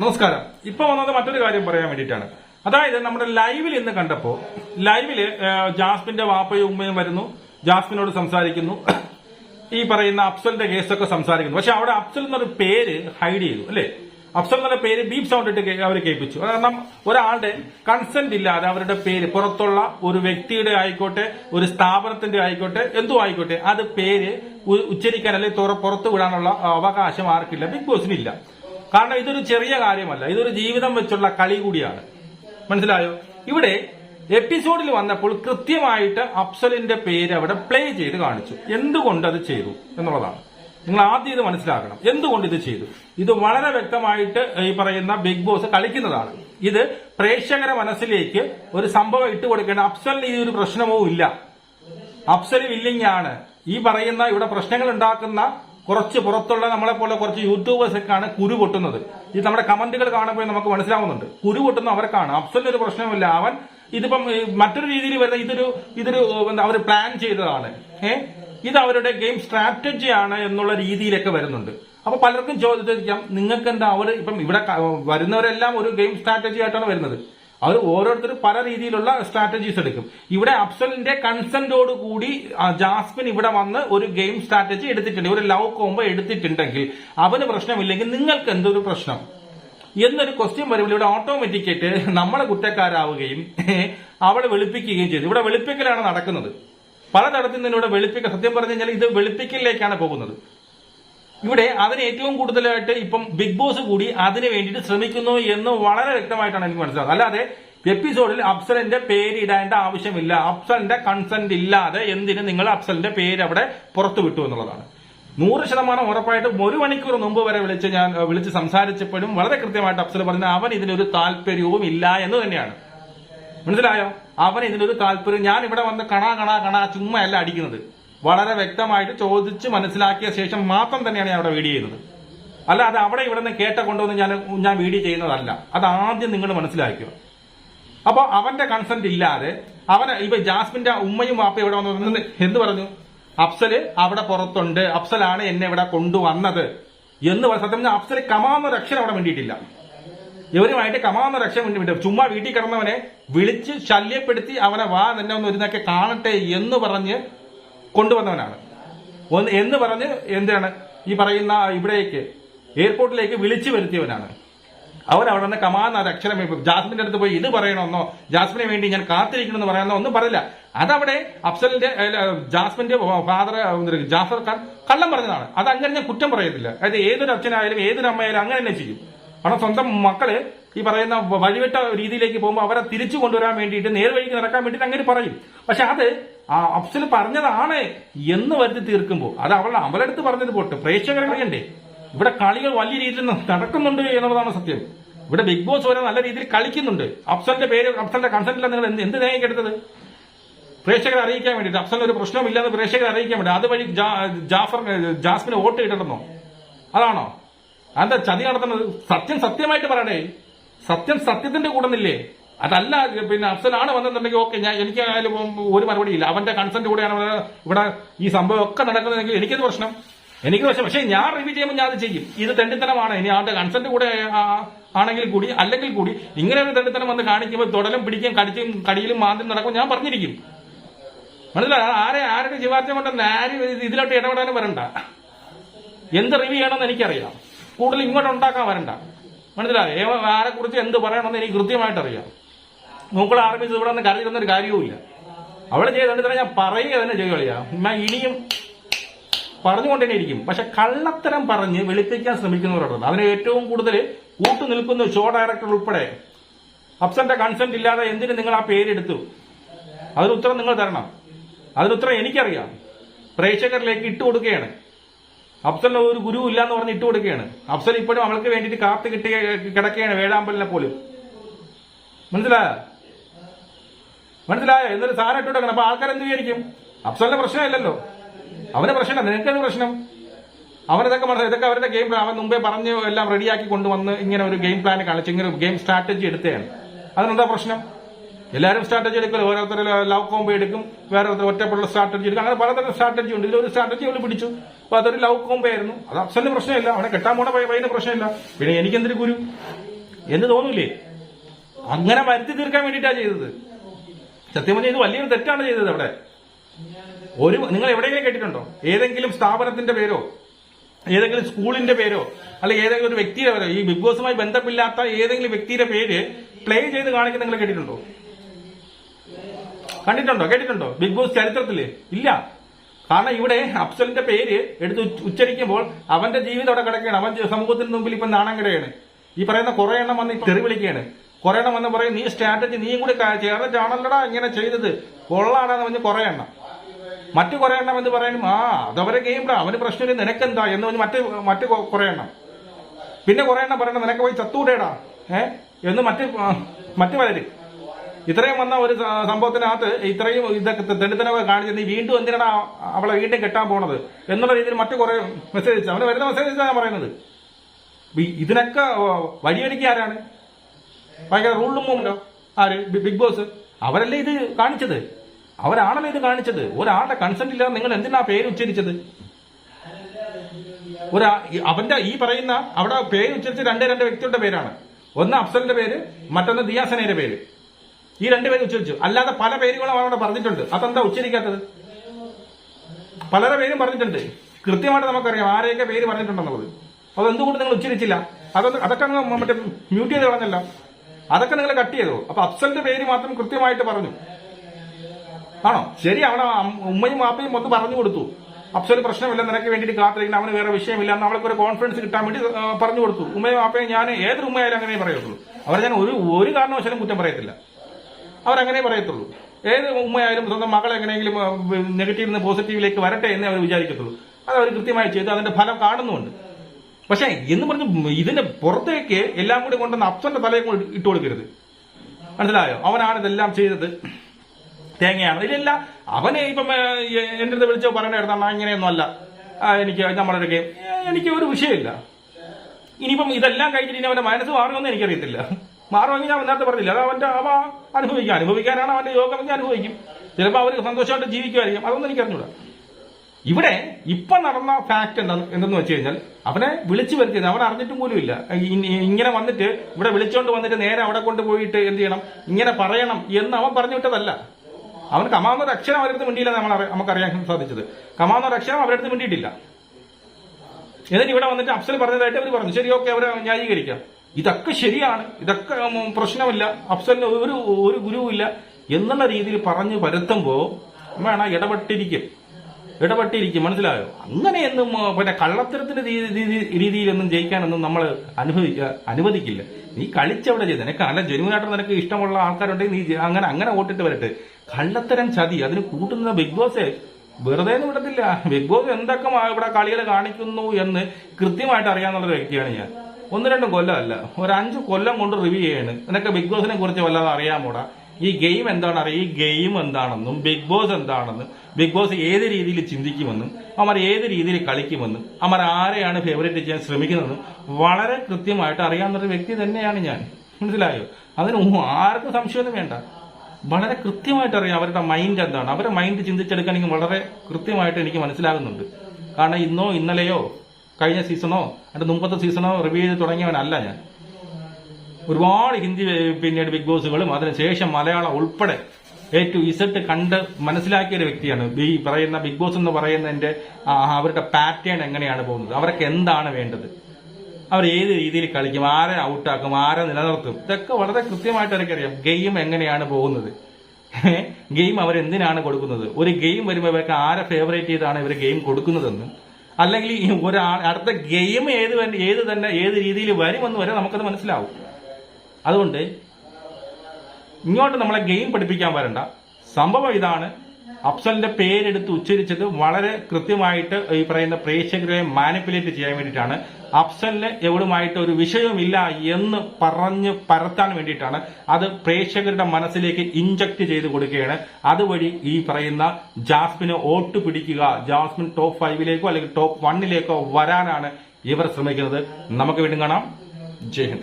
നമസ്കാരം. ഇപ്പൊ വന്നത് മറ്റൊരു കാര്യം പറയാൻ വേണ്ടിയിട്ടാണ്. അതായത് നമ്മുടെ ലൈവിൽ ഇന്ന് കണ്ടപ്പോ ലൈവിൽ ജാസ്മിന്റെ വാപ്പയും ഉമ്മയും വരുന്നു. ജാസ്മിനോട് സംസാരിക്കുന്നു. ഈ പറയുന്ന അഫ്സലിന്റെ കേസൊക്കെ സംസാരിക്കുന്നു. പക്ഷെ അവിടെ അഫ്സൽ എന്നൊരു പേര് ഹൈഡ് ചെയ്തു അല്ലേ? അഫ്സൽ എന്നുള്ള പേര് ബീപ് സൗണ്ട് ഇട്ട് അവർ കേൾപ്പിച്ചു. കാരണം ഒരാളുടെ കൺസെന്റ് ഇല്ലാതെ അവരുടെ പേര് പുറത്തുള്ള ഒരു വ്യക്തിയുടെ ആയിക്കോട്ടെ ഒരു സ്ഥാപനത്തിന്റെ ആയിക്കോട്ടെ എന്തോ ആയിക്കോട്ടെ അത് പേര് ഉച്ചരിക്കാൻ അല്ലെങ്കിൽ പുറത്തു വിടാനുള്ള അവകാശം ആർക്കില്ല. ബിഗ് ബോസിനില്ല കാരണം ഇതൊരു ചെറിയ കാര്യമല്ല. ഇതൊരു ജീവിതം വെച്ചുള്ള കളി കൂടിയാണ്. മനസ്സിലായോ? ഇവിടെ എപ്പിസോഡിൽ വന്നപ്പോൾ കൃത്യമായിട്ട് അഫ്സലിന്റെ പേര് അവിടെ പ്ലേ ചെയ്ത് കാണിച്ചു. എന്തുകൊണ്ട് അത് ചെയ്തു എന്നുള്ളതാണ്. നിങ്ങൾ ആദ്യം ഇത് മനസ്സിലാക്കണം. എന്തുകൊണ്ട് ഇത് ചെയ്തു? ഇത് വളരെ വ്യക്തമായിട്ട് ഈ പറയുന്ന ബിഗ് ബോസ് കളിക്കുന്നതാണ്. ഇത് പ്രേക്ഷകരെ മനസ്സിലേക്ക് ഒരു സംഭവം ഇട്ട് കൊടുക്കേണ്ട അഫ്സലിന് ഈ ഒരു പ്രശ്നമോ ഇല്ല. അഫ്സൽ വില്ലിംഗ് ആണ് ഈ പറയുന്ന ഇവിടെ പ്രശ്നങ്ങൾ ഉണ്ടാക്കുന്ന കുറച്ച് പുറത്തുള്ള നമ്മളെ പോലെ കുറച്ച് യൂട്യൂബേഴ്സൊക്കെയാണ് കുരു പൊട്ടുന്നത്. ഇത് നമ്മുടെ കമന്റുകൾ കാണുമ്പോൾ നമുക്ക് മനസ്സിലാവുന്നുണ്ട്. കുരു പൊട്ടുന്ന അവർക്കാണ്. അഫ്സലിന് ഒരു പ്രശ്നമില്ല അവൻ ഇതിപ്പം മറ്റൊരു രീതിയിൽ വരുന്ന ഇതൊരു ഇതൊരു എന്താ അവർ പ്ലാൻ ചെയ്തതാണ്. ഏ? ഇത് അവരുടെ ഗെയിം സ്ട്രാറ്റജി ആണ് എന്നുള്ള രീതിയിലൊക്കെ വരുന്നുണ്ട്. അപ്പൊ പലർക്കും ചോദിക്കാം നിങ്ങൾക്ക് എന്താ അവർ ഇപ്പം ഇവിടെ വരുന്നവരെല്ലാം ഒരു ഗെയിം സ്ട്രാറ്റജി ആയിട്ടാണ് വരുന്നത്. അവർ ഓരോരുത്തരും പല രീതിയിലുള്ള സ്ട്രാറ്റജീസ് എടുക്കും. ഇവിടെ അഫ്സലിന്റെ കൺസെന്റോട് കൂടി ജാസ്മിൻ ഇവിടെ വന്ന് ഒരു ഗെയിം സ്ട്രാറ്റജി എടുത്തിട്ടുണ്ട്. ഒരു ലവ് കോംബോ എടുത്തിട്ടുണ്ടെങ്കിൽ അവന് പ്രശ്നമില്ലെങ്കിൽ നിങ്ങൾക്ക് എന്തൊരു പ്രശ്നം? എന്നൊരു ക്വസ്റ്റ്യൻ വരുമ്പോൾ ഇവിടെ ഓട്ടോമാറ്റിക്കായിട്ട് നമ്മളെ കുറ്റക്കാരാവുകയും അവളെ വെളുപ്പിക്കുകയും ചെയ്തു. ഇവിടെ വെളുപ്പിക്കലാണ് നടക്കുന്നത്. പലതരത്തിൽ നിന്ന് ഇവിടെ വെളുപ്പിക്കൽ സത്യം പറഞ്ഞു കഴിഞ്ഞാൽ ഇത് വെളുപ്പിക്കലിലേക്കാണ് പോകുന്നത്. ഇവിടെ അതിന് ഏറ്റവും കൂടുതലായിട്ട് ഇപ്പം ബിഗ് ബോസ് കൂടി അതിന് വേണ്ടിയിട്ട് ശ്രമിക്കുന്നു എന്ന് വളരെ വ്യക്തമായിട്ടാണ് എനിക്ക് മനസ്സിലാകുന്നത് അല്ലാതെ എപ്പിസോഡിൽ അഫ്സലിന്റെ പേര് ഇടേണ്ട ആവശ്യമില്ല. അഫ്സലിന്റെ കൺസെന്റ് ഇല്ലാതെ എന്തിന് നിങ്ങൾ അഫ്സലിന്റെ പേര് അവിടെ പുറത്തു വിട്ടു എന്നുള്ളതാണ്. നൂറ് ശതമാനം ഉറപ്പായിട്ടും ഒരു മണിക്കൂർ മുമ്പ് വരെ വിളിച്ച് ഞാൻ വിളിച്ച് സംസാരിച്ചപ്പോഴും വളരെ കൃത്യമായിട്ട് അഫ്സൽ പറഞ്ഞ അവൻ ഇതിനൊരു താല്പര്യവും ഇല്ല എന്ന് തന്നെയാണ്. മനസ്സിലായോ? അവൻ ഇതിനൊരു താല്പര്യം. ഞാൻ ഇവിടെ വന്ന് കണാ കണാ കണാ ചുമ്മാ അല്ല അടിക്കുന്നത്. വളരെ വ്യക്തമായിട്ട് ചോദിച്ച് മനസ്സിലാക്കിയ ശേഷം മാത്രം തന്നെയാണ് അവിടെ വീഡിയോ ചെയ്യുന്നത് അല്ല അത് അവിടെ ഇവിടെ നിന്ന് കേട്ട കൊണ്ടുവന്ന് ഞാൻ ഞാൻ വീഡിയോ ചെയ്യുന്നതല്ല. അത് ആദ്യം നിങ്ങൾ മനസ്സിലാക്കുക. അപ്പോൾ അവന്റെ കൺസെന്റ് ഇല്ലാതെ അവനെ ഇപ്പൊ ജാസ്മിന്റെ ഉമ്മയും വാപ്പയും ഇവിടെ വന്നു? എന്ത് പറഞ്ഞു? അഫ്സൽ അവിടെ പുറത്തുണ്ട്. അഫ്സലാണ് എന്നെ ഇവിടെ കൊണ്ടുവന്നത്. എന്ന് പറഞ്ഞ സത്യം പറഞ്ഞാൽ അഫ്സൽ കമാന്നൊരു അക്ഷരം അവിടെ വേണ്ടിയിട്ടില്ല ഇവരുമായിട്ട് കമാന്ന രക്ഷ വേണ്ടി ചുമ്മാ വീട്ടിൽ കിടന്നവനെ വിളിച്ച് ശല്യപ്പെടുത്തി അവനെ വാ നിന്നെ ഒന്ന് ഒരുന്നൊക്കെ കാണട്ടെ എന്ന് പറഞ്ഞ് കൊണ്ടുവന്നവനാണ്. ഒന്ന് എന്ന് പറഞ്ഞ് എന്താണ്? ഈ പറയുന്ന ഇവിടേക്ക് എയർപോർട്ടിലേക്ക് വിളിച്ചു വരുത്തിയവനാണ്. അവൻ അവിടെ നിന്ന് കമാന്ന അത് അക്ഷരം ജാസ്മിന്റെ അടുത്ത് പോയി ഇത് പറയണമെന്നോ ജാസ്മിനെ വേണ്ടി ഞാൻ കാത്തിരിക്കണമെന്ന് പറയാനോ ഒന്നും പറയില്ല. അതവിടെ അഫ്സലിന്റെ ജാസ്മിന്റെ ഫാദർ ജാഫർ ഖാൻ കള്ളം പറഞ്ഞതാണ്. അത് അങ്ങനെ ഞാൻ കുറ്റം പറയത്തില്ല. അതായത് ഏതൊരു അച്ഛനായാലും ഏതൊരു അമ്മയായാലും അങ്ങനെ തന്നെ ചെയ്യും. കാരണം സ്വന്തം മക്കൾ ഈ പറയുന്ന വഴിവിട്ട രീതിയിലേക്ക് പോകുമ്പോൾ അവരെ തിരിച്ചു കൊണ്ടുവരാൻ വേണ്ടിയിട്ട് നേർവഴിക്ക് നടക്കാൻ വേണ്ടിയിട്ട് അങ്ങനെ പറയും. പക്ഷെ അത് ആ അഫ്സൽ പറഞ്ഞതാണ് എന്ന് വരുത്തി തീർക്കുമ്പോൾ അത് അവളുടെ അവളെടുത്ത് പറഞ്ഞത് പോട്ട്. പ്രേക്ഷകരെ അറിയണ്ടേ? ഇവിടെ കളികൾ വലിയ രീതിയിൽ നടക്കുന്നുണ്ട് എന്നുള്ളതാണ് സത്യം. ഇവിടെ ബിഗ് ബോസ് വരെ നല്ല രീതിയിൽ കളിക്കുന്നുണ്ട്. അഫ്സലിന്റെ പേര് അഫ്സലിന്റെ കൺസെന്റ് നിങ്ങൾ എന്ത് എന്ത് തേങ്ങ കെടുത്തത്? പ്രേക്ഷകരെ അറിയിക്കാൻ വേണ്ടിയിട്ട്. അഫ്സലിന് ഒരു പ്രശ്നമില്ലാതെ പ്രേക്ഷകരെ അറിയിക്കാൻ വേണ്ടി. അതുവഴി ജാഫർ ജാസ്മിന് വോട്ട് കിട്ടണമെന്നോ? അതാണോ? അതെന്താ ചതി നടത്തുന്നത്? സത്യം സത്യമായിട്ട് പറയണേ. സത്യം സത്യത്തിന്റെ കൂടുന്നില്ലേ അതല്ല പിന്നെ അഫ്സലാണ് വന്നിട്ടുണ്ടെങ്കിൽ ഓക്കെ ഞാൻ എനിക്ക് ആയാലും ഒരു മറുപടി ഇല്ല. അവന്റെ കൺസെന്റ് കൂടെയാണ് ഇവിടെ ഈ സംഭവം ഒക്കെ നടക്കുന്നതെങ്കിൽ എനിക്കത് പ്രശ്നം. എനിക്ക് പ്രശ്നം. പക്ഷേ ഞാൻ റിവ്യൂ ചെയ്യുമ്പോൾ ഞാൻ അത് ചെയ്യും. ഇത് തെണ്ടിത്തനമാണ്. ഇനി ആളുടെ കൺസെന്റ് കൂടെ ആണെങ്കിൽ കൂടി അല്ലെങ്കിൽ കൂടി ഇങ്ങനെ ഒരു തെണ്ടിത്തനം വന്ന് കാണിക്കുമ്പോൾ തുടലും പിടിക്കും കടിച്ചും കടിയിലും മാന്തും നടക്കും ഞാൻ പറഞ്ഞിരിക്കും. മനസ്സിലായി? ആരെ ആരുടെ ജീവാർത്ഥ്യം കൊണ്ടെന്ന് ആരും ഇതിലോട്ട് ഇടപെടാനും വരണ്ട. എന്ത് റിവ്യൂ ചെയ്യണമെന്ന് എനിക്കറിയാം. കൂടുതൽ ഇങ്ങോട്ട് ഉണ്ടാക്കാൻ വരണ്ട. മനസ്സിലായി? ആരെ കുറിച്ച് എന്ത് പറയണമെന്ന് എനിക്ക് കൃത്യമായിട്ട് അറിയാം നോക്കളെ ആർമിച്ച് ഇവിടെ നിന്ന് കരുതിരുന്ന ഒരു കാര്യവുമില്ല. അവളെ തന്നെ ഞാൻ പറയുക തന്നെ ചെയ്യുകളിയാ ഞാൻ ഇനിയും പറഞ്ഞുകൊണ്ട് ഇരിക്കും. പക്ഷെ കള്ളത്തരം പറഞ്ഞ് വെളുപ്പിക്കാൻ ശ്രമിക്കുന്നവരുണ്ട്. അതിന് ഏറ്റവും കൂടുതൽ കൂട്ടു നിൽക്കുന്ന ഷോ ഡയറക്ടർ ഉൾപ്പെടെ അപ്സന്റെ കൺസെന്റ് ഇല്ലാതെ എന്തിനു നിങ്ങൾ ആ പേരെടുത്തു അതിന് ഉത്തരം നിങ്ങൾ തരണം. അതിന് ഉത്തരം എനിക്കറിയാം. പ്രേക്ഷകരിലേക്ക് ഇട്ട് കൊടുക്കുകയാണ്. അഫ്സലിന് ഒരു ഗുരു ഇല്ല എന്ന് പറഞ്ഞ് ഇട്ട് കൊടുക്കുകയാണ്. അഫ്സൽ ഇപ്പോഴും അവൾക്ക് വേണ്ടിയിട്ട് കാത്തു കിട്ടി കിടക്കുകയാണ് വേഴാമ്പലിനെ പോലും. മനസ്സിലായോ? മനസ്സിലായോ? എന്നൊരു സാധനം ഇട്ട് കൊടുക്കണം അപ്പൊ ആൾക്കാർ എന്ത് വിചാരിക്കും? അഫ്സലിന്റെ പ്രശ്നമില്ലല്ലോ. അവന്റെ പ്രശ്നമില്ല. നിനക്കത് പ്രശ്നം? അവനിതൊക്കെ മനസ്സിലായി ഇതൊക്കെ അവരുടെ ഗെയിം പ്ലാൻ അവൻ മുമ്പേ പറഞ്ഞു എല്ലാം റെഡിയാക്കി കൊണ്ടുവന്ന് ഇങ്ങനെ ഒരു ഗെയിം പ്ലാൻ കളിച്ച് ഇങ്ങനെ ഗെയിം സ്ട്രാറ്റജി എടുത്തതാണ്. അതിനെന്താ പ്രശ്നം? എല്ലാവരും സ്ട്രാറ്റജി എടുക്കും ഓരോരുത്തർ ലവ് കോംബോ എടുക്കും. വേറെ ഒറ്റപ്പെട്ട സ്ട്രാറ്റജി എടുക്കും. അങ്ങനെ പലതരം സ്ട്രാറ്റജി ഉണ്ട്. ഇതിലൊരു സ്ട്രാറ്റജി അവൾ പിടിച്ചു. അപ്പൊ അതൊരു ലവ് കോംബോ ആയിരുന്നു. അത് അഫ്സലിന് പ്രശ്നമില്ല. അവനെ കെട്ടാൻ പോണ പയ്യന് പ്രശ്നമില്ല. പിന്നെ എനിക്കെന്തൊരു ഗുരു? എന്ന് തോന്നൂലേ? അങ്ങനെ വരുത്തി തീർക്കാൻ വേണ്ടിയിട്ടാണ് ചെയ്തത്. സത്യം പറഞ്ഞാൽ ഇത് വലിയൊരു തെറ്റാണ് ചെയ്തത് അവിടെ. ഒരു നിങ്ങൾ എവിടെയെങ്കിലും കേട്ടിട്ടുണ്ടോ? ഏതെങ്കിലും സ്ഥാപനത്തിന്റെ പേരോ ഏതെങ്കിലും സ്കൂളിന്റെ പേരോ അല്ലെങ്കിൽ ഏതെങ്കിലും ഒരു വ്യക്തിയുടെ പേരോ ഈ ബിഗ് ബോസുമായി ബന്ധമില്ലാത്ത ഏതെങ്കിലും വ്യക്തിയുടെ പേര് പ്ലേ ചെയ്ത് കാണിക്കുന്ന നിങ്ങൾ കേട്ടിട്ടുണ്ടോ? കണ്ടിട്ടുണ്ടോ? കേട്ടിട്ടുണ്ടോ? ബിഗ് ബോസ് ചരിത്രത്തിൽ? ഇല്ല. കാരണം ഇവിടെ അഫ്സലിന്റെ പേര് എടുത്ത് ഉച്ചരിക്കുമ്പോൾ അവന്റെ ജീവിതം അവിടെ കിടക്കുകയാണ്. അവൻ സമൂഹത്തിന് മുമ്പിൽ ഇപ്പൊ നാണം കിടയാണ് ഈ പറയുന്ന കുറെ എണ്ണം വന്ന് തെറി വിളിക്കുകയാണ്. കുറെ എന്ന് പറയും നീ സ്ട്രാറ്റജി നീയും കൂടി ചേർന്നിട്ടാണല്ലടാ ഇങ്ങനെ ചെയ്തത്. കൊള്ളാടാന്ന് പറഞ്ഞ് കുറെ എണ്ണം മറ്റു കുറെ എണ്ണം എന്ന് പറയാനും ആ അതവരെ ഗെയിം അവന് പ്രശ്നമില്ല നിനക്കെന്താ? എന്ന് പറഞ്ഞ് മറ്റ് മറ്റു കുറെ എണ്ണം പിന്നെ കുറെ എണ്ണം പറയണം നിനക്ക് പോയി ചത്തൂടേടാ. ഏ? എന്ന് മറ്റു മറ്റു പലര്. ഇത്രയും വന്ന ഒരു സംഭവത്തിനകത്ത് ഇത്രയും ഇതൊക്കെ ദളിതനൊക്കെ കാണിച്ച് നീ വീണ്ടും എന്തിനാണ് അവളെ വീണ്ടും കെട്ടാൻ പോണത്? എന്നുള്ള രീതിയിൽ മറ്റു കുറെ മെസ്സേജ് അവന് വരുന്ന മെസ്സേജ് ഞാൻ പറയുന്നത്. ഇതിനൊക്കെ വഴിയൊരുക്കി ആരാണ്? ഭയങ്കര റൂളും പോകുമല്ലോ ആര്? ബിഗ് ബോസ് അവരല്ലേ ഇത് കാണിച്ചത്? അവരാണല്ലോ ഇത് കാണിച്ചത്. ഒരാളുടെ കൺസെന്റ് ഇല്ലാതെ നിങ്ങൾ എന്തിനാ പേര് ഉച്ചരിച്ചത്? ഒരാ അവന്റെ ഈ പറയുന്ന അവിടെ പേര് ഉച്ചരിച്ച രണ്ട് രണ്ട് വ്യക്തികളുടെ പേരാണ്. ഒന്ന് അഫ്സലിന്റെ പേര് മറ്റൊന്ന് ദിയാസനയുടെ പേര്. ഈ രണ്ട് പേര് ഉച്ചരിച്ചു. അല്ലാതെ പല പേരുകളും അവിടെ പറഞ്ഞിട്ടുണ്ട്. അതെന്താ ഉച്ചരിക്കാത്തത്? പലരുടെ പേരും പറഞ്ഞിട്ടുണ്ട്. കൃത്യമായിട്ട് നമുക്കറിയാം ആരെയൊക്കെ പേര് പറഞ്ഞിട്ടുണ്ടെന്നുള്ളത്. അതെന്തുകൊണ്ട് നിങ്ങൾ ഉച്ചരിച്ചില്ല? അതൊന്ന് അതൊക്കെ അങ്ങ് മറ്റേ മ്യൂട്ട് ചെയ്ത് കളഞ്ഞല്ല. അതൊക്കെ നിങ്ങൾ കട്ട് ചെയ്തു. അപ്പൊ അഫ്സലിന്റെ പേര് മാത്രം കൃത്യമായിട്ട് പറഞ്ഞു. ആണോ? ശരി അവനെ ഉമ്മയും മാപ്പയും മൊത്തം പറഞ്ഞു കൊടുത്തു. അഫ്സൽ പ്രശ്നമില്ല നിനക്ക് വേണ്ടിയിട്ട് കാത്തിരിക്കണം അവന് വേറെ വിഷയമില്ല എന്ന് അവൾക്ക് ഒരു കോൺഫിഡൻസ് കിട്ടാൻ വേണ്ടി പറഞ്ഞു കൊടുത്തു. ഉമ്മയും മാപ്പയും ഞാൻ ഏതൊരു ഉമ്മയായാലും അങ്ങനെ പറയത്തുള്ളൂ. അവരെ ഞാൻ ഒരു ഒരു കാരണവശാലും കുറ്റം പറയത്തില്ല. അവരങ്ങനെ പറയത്തുള്ളൂ. ഏത് ഉമ്മയായാലും സ്വന്തം മകളെങ്ങനെയെങ്കിലും നെഗറ്റീവിൽ നിന്ന് പോസിറ്റീവിലേക്ക് വരട്ടെ എന്നേ അവർ വിചാരിക്കത്തുള്ളൂ. അത് അവർ കൃത്യമായി ചെയ്തു. അതിന്റെ ഫലം കാണുന്നുമുണ്ട്. പക്ഷേ എന്ന് പറഞ്ഞ് ഇതിന്റെ പുറത്തേക്ക് എല്ലാം കൂടി കൊണ്ടുവന്ന് അപ്സന്റെ തലയെ ഇട്ട് കൊടുക്കരുത്. മനസ്സിലായോ? അവനാണ് ഇതെല്ലാം ചെയ്തത്. തേങ്ങയാണ്. ഇതെല്ലാം അവനെ ഇപ്പം എന്റെ അടുത്ത് വിളിച്ചോ പറയണ അണ്ണാ ഇങ്ങനെയൊന്നും അല്ല. എനിക്ക് നമ്മളൊക്കെ എനിക്ക് ഒരു വിഷയമില്ല. ഇനിയിപ്പം ഇതെല്ലാം കഴിഞ്ഞിട്ട് ഇനി അവന്റെ മനസ്സ് മാറുമെന്ന് എനിക്കറിയത്തില്ല. മാറുമെങ്കിൽ ഞാൻ നേരത്തെ പറഞ്ഞില്ല? അത് അവന്റെ അവ അനുഭവിക്കാം അനുഭവിക്കാനാണ് അവന്റെ യോഗമെങ്കിൽ അനുഭവിക്കും. ചിലപ്പോൾ അവർ സന്തോഷമായിട്ട് ജീവിക്കുമായിരിക്കും. അതൊന്നും എനിക്ക് അറിഞ്ഞൂടാ ഇവിടെ ഇപ്പൊ നടന്ന ഫാക്ട് എന്താ എന്തെന്ന് വെച്ച് കഴിഞ്ഞാൽ അവനെ വിളിച്ചു വരുത്തിയത് അവൻ അറിഞ്ഞിട്ടും പോലും ഇല്ല. ഇങ്ങനെ വന്നിട്ട് ഇവിടെ വിളിച്ചോണ്ട് വന്നിട്ട് നേരെ അവിടെ കൊണ്ടുപോയിട്ട് എന്ത് ചെയ്യണം? ഇങ്ങനെ പറയണം എന്ന് അവൻ പറഞ്ഞു വിട്ടതല്ല. അവൻ കമാവുന്ന ഒരു അക്ഷരം അവരടുത്ത് മിണ്ടിയില്ല നമ്മൾ നമുക്കറിയാൻ സാധിച്ചത്. കമാവുന്ന ഒരു അക്ഷരം അവരടുത്ത് മിണ്ടിയിട്ടില്ല. എന്നിട്ട് ഇവിടെ വന്നിട്ട് അഫ്സൽ പറഞ്ഞതായിട്ട് അവർ പറഞ്ഞു. ശരി ഓക്കെ അവരെ ന്യായീകരിക്കാം. ഇതൊക്കെ ശരിയാണ്. ഇതൊക്കെ പ്രശ്നമില്ല. അഫ്സലിന് ഒരു ഒരു ഗുരുവില്ല എന്നുള്ള രീതിയിൽ പറഞ്ഞു വരുത്തുമ്പോ വേണം ഇടപെട്ടിരിക്കും. ഇടപെട്ടിരിക്കും മനസ്സിലായോ? അങ്ങനെയൊന്നും പിന്നെ കള്ളത്തരത്തിന്റെ രീതി- രീതി- രീതിയിലൊന്നും ജയിക്കാനൊന്നും നമ്മൾ അനുഭവിക്ക അനുവദിക്കില്ല. നീ കളിച്ചവിടെ ചെയ്ത്. നിനക്ക് നല്ല ജനുവനായിട്ട് നിനക്ക് ഇഷ്ടമുള്ള ആൾക്കാരുണ്ടെങ്കിൽ നീ അങ്ങനെ അങ്ങനെ വോട്ടിട്ട് വരട്ടെ. കള്ളത്തരം ചതി അതിന് കൂട്ടുന്ന ബിഗ് ബോസ് വെറുതെ ഒന്നും വിടത്തില്ല. ബിഗ് ബോസ് എന്തൊക്കെ ഇവിടെ കളികൾ കാണിക്കുന്നു എന്ന് കൃത്യമായിട്ട് അറിയാവുന്ന ഒരു വ്യക്തിയാണ് ഞാൻ. ഒന്ന് രണ്ടും കൊല്ലമല്ല. ഒരു അഞ്ച് കൊല്ലം കൊണ്ട് റിവ്യൂ ചെയ്യാണ്. നിനക്ക് ബിഗ് ബോസിനെ കുറിച്ച് വല്ലാതെ അറിയാമോടാ? ഈ ഗെയിം എന്താണ് അറിയാം? ഈ ഗെയിം എന്താണെന്നും ബിഗ് ബോസ് എന്താണെന്നും ബിഗ് ബോസ് ഏത് രീതിയിൽ ചിന്തിക്കുമെന്നും അമർ ഏത് രീതിയിൽ കളിക്കുമെന്നും അമർ ആരെയാണ് ഫേവറേറ്റ് ചെയ്യാൻ ശ്രമിക്കുന്നതെന്നും വളരെ കൃത്യമായിട്ട് അറിയാവുന്ന ഒരു വ്യക്തി തന്നെയാണ് ഞാൻ. മനസ്സിലായോ? അതിന് ആർക്കും സംശയമൊന്നും വേണ്ട. വളരെ കൃത്യമായിട്ട് അറിയാം അവരുടെ മൈൻഡ് എന്താണ്. അവരുടെ മൈൻഡ് ചിന്തിച്ചെടുക്കാൻ എനിക്ക് വളരെ കൃത്യമായിട്ട് എനിക്ക് മനസ്സിലാകുന്നുണ്ട്. കാരണം ഇന്നോ ഇന്നലെയോ കഴിഞ്ഞ സീസണോ അതിന്റെ മുമ്പത്തെ സീസണോ റിവ്യൂ ചെയ്ത് തുടങ്ങിയവനല്ല ഞാൻ. ഒരുപാട് ഹിന്ദി പിന്നീട് ബിഗ് ബോസുകളും അതിനുശേഷം മലയാളം ഉൾപ്പെടെ എ ടു ഇസട്ട് കണ്ട് മനസ്സിലാക്കിയ ഒരു വ്യക്തിയാണ്. ഈ പറയുന്ന ബിഗ് ബോസ് എന്ന് പറയുന്നതിന്റെ അവരുടെ പാറ്റേൺ എങ്ങനെയാണ് പോകുന്നത്? അവർക്ക് എന്താണ് വേണ്ടത്? അവർ ഏത് രീതിയിൽ കളിക്കും? ആരെ ഔട്ടാക്കും? ആരെ നിലനിർത്തും? ഇതൊക്കെ വളരെ കൃത്യമായിട്ട് എനിക്കറിയാം. ഗെയിം എങ്ങനെയാണ് പോകുന്നത്? ഗെയിം അവർ എന്തിനാണ് കൊടുക്കുന്നത്? ഒരു ഗെയിം വരുമ്പോൾ ഇവർക്ക് ആരെ ഫേവറേറ്റ് ചെയ്താണ് ഇവർ ഗെയിം കൊടുക്കുന്നതെന്ന് അല്ലെങ്കിൽ ഒരാൾ അടുത്ത ഗെയിം ഏത് ഏത് തന്നെ ഏത് രീതിയിൽ വരുമെന്ന് വരെ നമുക്കത് മനസ്സിലാവും. അതുകൊണ്ട് ഇങ്ങോട്ട് നമ്മളെ ഗെയിം പഠിപ്പിക്കാൻ വരണ്ട. സംഭവം ഇതാണ്. അഫ്സലിന്റെ പേരെടുത്ത് ഉച്ചരിച്ചത് വളരെ കൃത്യമായിട്ട് ഈ പറയുന്ന പ്രേക്ഷകരെ മാനിപ്പുലേറ്റ് ചെയ്യാൻ വേണ്ടിയിട്ടാണ്. അഫ്സലിന് എവിടുമായിട്ട് ഒരു വിഷയവുമില്ല എന്ന് പറഞ്ഞ് പരത്താൻ വേണ്ടിയിട്ടാണ്. അത് പ്രേക്ഷകരുടെ മനസ്സിലേക്ക് ഇഞ്ചക്ട് ചെയ്ത് കൊടുക്കുകയാണ്. അതുവഴി ഈ പറയുന്ന ജാസ്മിനെ വോട്ട് പിടിക്കുക ജാസ്മിൻ ടോപ്പ് ഫൈവിലേക്കോ അല്ലെങ്കിൽ ടോപ്പ് വണ്ണിലേക്കോ വരാനാണ് ഇവർ ശ്രമിക്കുന്നത്. നമുക്ക് വീണ്ടും കാണാം. ജയ് ഹിന്ദ്.